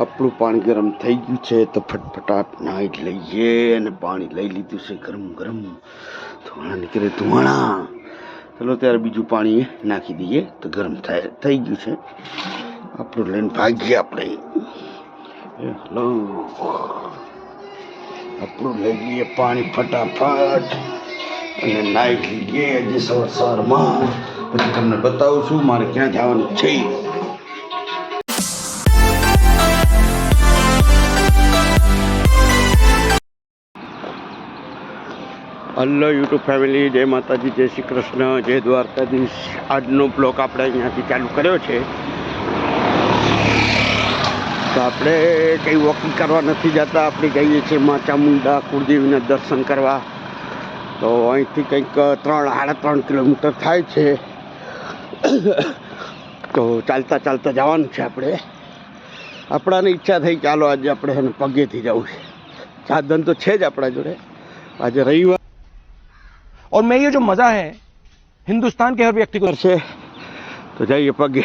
આપણું પાણી ગરમ થઈ ગયું છે તો ફટફટાટ નાઈટ લઈએ અને પાણી લઈ લીધું છે ગરમ ગરમ. ધોણા નીકળે ધોણા. ચલો ત્યારે બીજું પાણી નાખી દઈએ તો ગરમ થાય, થઈ ગયું છે. આપણું લઈને ભાગીએ આપણે. હલો. આપણું લઈ લઈએ પાણી ફટાફટ અને નાઈટ લઈએ આજે સવાર સવારમાં. પછી તમને બતાવું છું મારે ક્યાં જવાનું છે. હલો યુટ્યુબ ફેમિલી જય માતાજી, જય શ્રી કૃષ્ણ, જય દ્વારકાધીશ. આજનો બ્લોક આપણે અહીંયાથી ચાલુ કર્યો છે. તો આપણે કંઈ વોકિંગ કરવા નથી જતા. આપણે જઈએ છીએ મા ચામુંડા કુળદેવીના દર્શન કરવા. તો અહીંથી કંઈક ત્રણ, સાડા ત્રણ કિલોમીટર થાય છે. તો ચાલતા ચાલતા જવાનું છે આપણે. આપણાને ઈચ્છા થઈ ચાલો આજે આપણે એને પગેથી જવું છે. સાધન તો છે જ આપણા જોડે. આજે રવિવાર और मैं ये जो मज़ा है, हिंदुस्तान के हर व्यक्ति को से तो जाइए पग।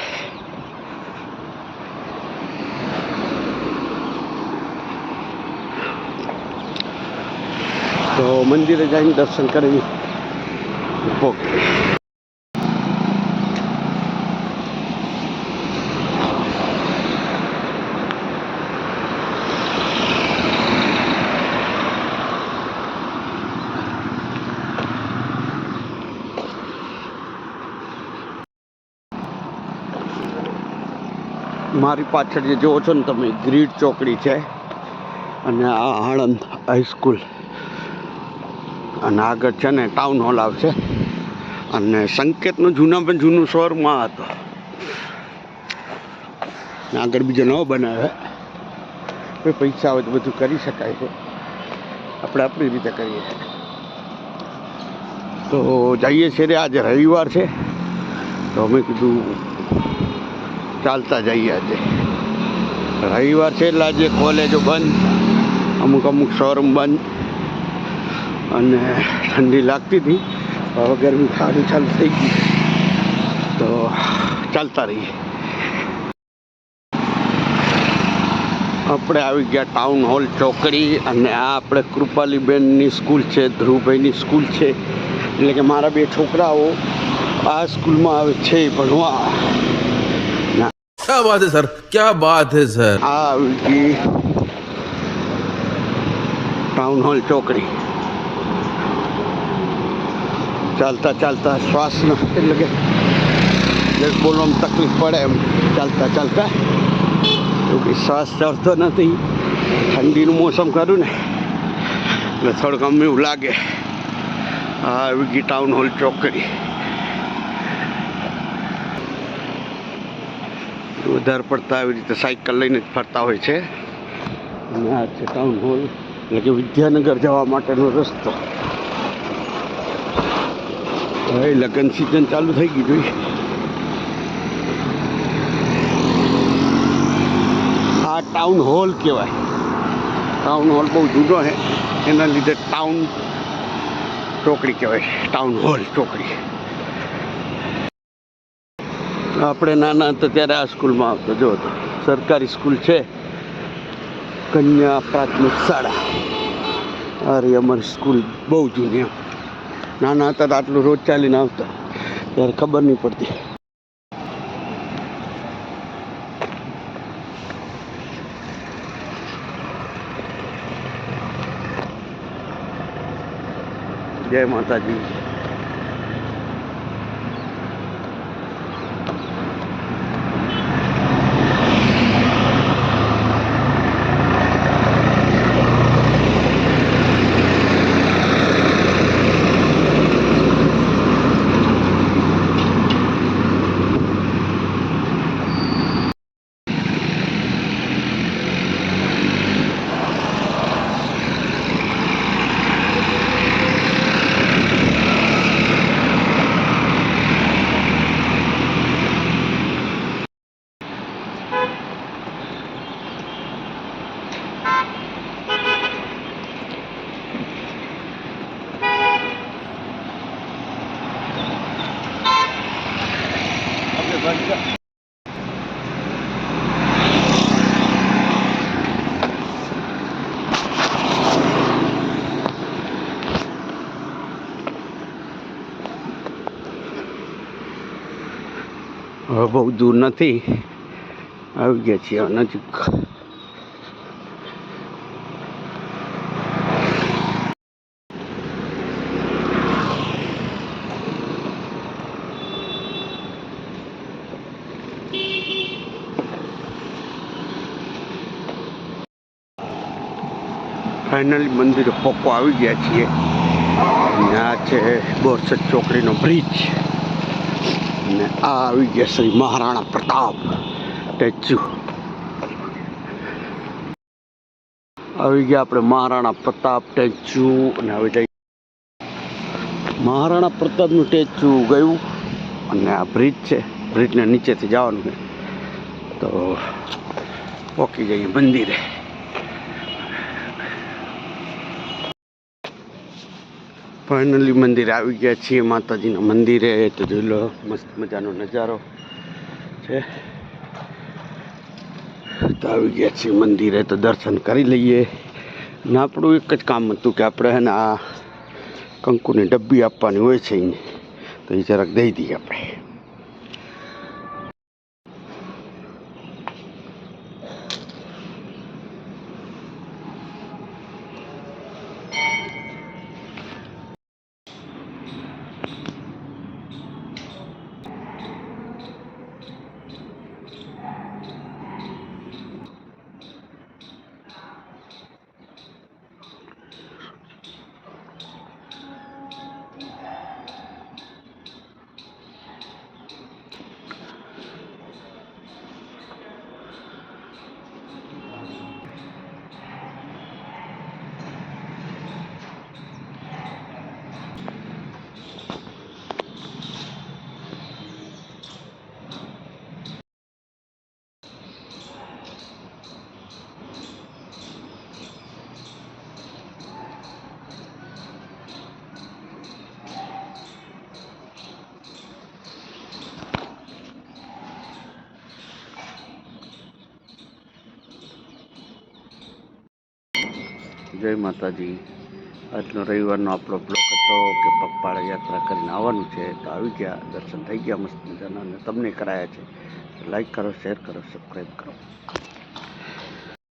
तो मंदिर जाएँगे दर्शन करेंगे। મારી પાછળ જે જુઓ છો ને તમે, ગ્રીડ ચોકડી છે અને આ આણંદ હાઈસ્કૂલ અને આગળ છે ને ટાઉન હોલ આવશે. અને સંકેતનું જૂનામાં જૂનું શહેરમાં હતો. આગળ બીજો નવો બનાવે પૈસા આવે તો બધું કરી શકાય છે. આપણે આપણી રીતે કરીએ. તો જઈએ છીએ આજે રવિવાર છે. તો અમે કીધું ચાલતા જઈએ આજે. રવિવાર છે એટલે આજે કોલેજો બંધ, અમુક અમુક શોરૂમ બંધ, અને ઠંડી લાગતી હતી. હવે ગરમી સારી ચાલુ થઈ ગઈ તો ચાલતા રહીએ. આપણે આવી ગયા ટાઉન હોલ ચોકડી, અને આ આપણે કૃપાલીબેનની સ્કૂલ છે, ધ્રુવભાઈની સ્કૂલ છે. એટલે કે મારા બે છોકરાઓ આ સ્કૂલમાં આવે છે, ભણવા. क्या बात है सर क्या बात है सर આ આવી ગઈ ટાઉન હોલ ચોકડી ચાલતા ચાલતા શ્વાસનો એટલે કે જે બોલવામાં તકલીફ પડે એમ ચાલતા ચાલતા એવું કંઈ શ્વાસ ચડતો નથી ઠંડીનું મોસમ ખરું ને એટલે થોડુંક અમને એવું લાગે આ આવી ગઈ ટાઉન હોલ ચોકડી વધારે પડતા આવી રીતે સાયકલ લઈને જ ફરતા હોય છે. અને આ છે ટાઉન હોલ એટલે કે વિદ્યાનગર જવા માટેનો રસ્તો. હવે લગ્ન સિઝન ચાલુ થઈ ગઈ જોઈ. આ ટાઉન હોલ કહેવાય. ટાઉન હોલ બહુ જૂનો છે. એના લીધે ટાઉન ચોકડી કહેવાય. ટાઉન હોલ ચોકડી આપણે નાના હતા ત્યારે આ સ્કૂલમાં આવતો, જો સરકારી સ્કૂલ છે. કન્યા પ્રાથમિક શાળા. અરે, અમારી સ્કૂલ બહુ જૂની નાના હતા આટલું રોજ ચાલીને આવતા. ત્યારે ખબર નહીં પડતી. જય માતાજી. બંધ બહુ દૂર નથી. આવી ગયા છીએ નજીક ફાઇનલી મંદિર પોકો આવી ગયા છીએ. અને આ છે બોરસદ ચોકડીનો બ્રિજ અને આ આવી ગયા શ્રી મહારાણા પ્રતાપ. સ્ટેચ્યુ આવી ગયા આપણે મહારાણા પ્રતાપ સ્ટેચ્યુ અને આવી જઈ મહારાણા પ્રતાપનું સ્ટેચ્યુ ગયું. અને આ બ્રિજ છે. બ્રિજને નીચેથી જવાનું છે. તો, પોકી જઈએ મંદિરે. ફાઇનલી મંદિરે આવી ગયા છીએ, માતાજીના મંદિરે. તો જોઈ લો, મસ્ત મજાનો નજારો છે. તો આવી ગયા છીએ મંદિરે, તો દર્શન કરી લઈએ. ને આપણું એક જ કામ હતું કે આપણે હે ને આ કંકુની ડબ્બી આપવાની હોય છે એને તો એ જરાક દઈ દઈએ આપણે. જય માતાજી. આજનો રવિવારનો આપણો બ્લોક હતો કે પગપાળા યાત્રા કરીને આવવાનું છે તો આવી ગયા, દર્શન થઈ ગયા મસ્ત મજાના અને તમને કરાયા છે. લાઈક કરો શેર કરો સબસ્ક્રાઈબ કરો.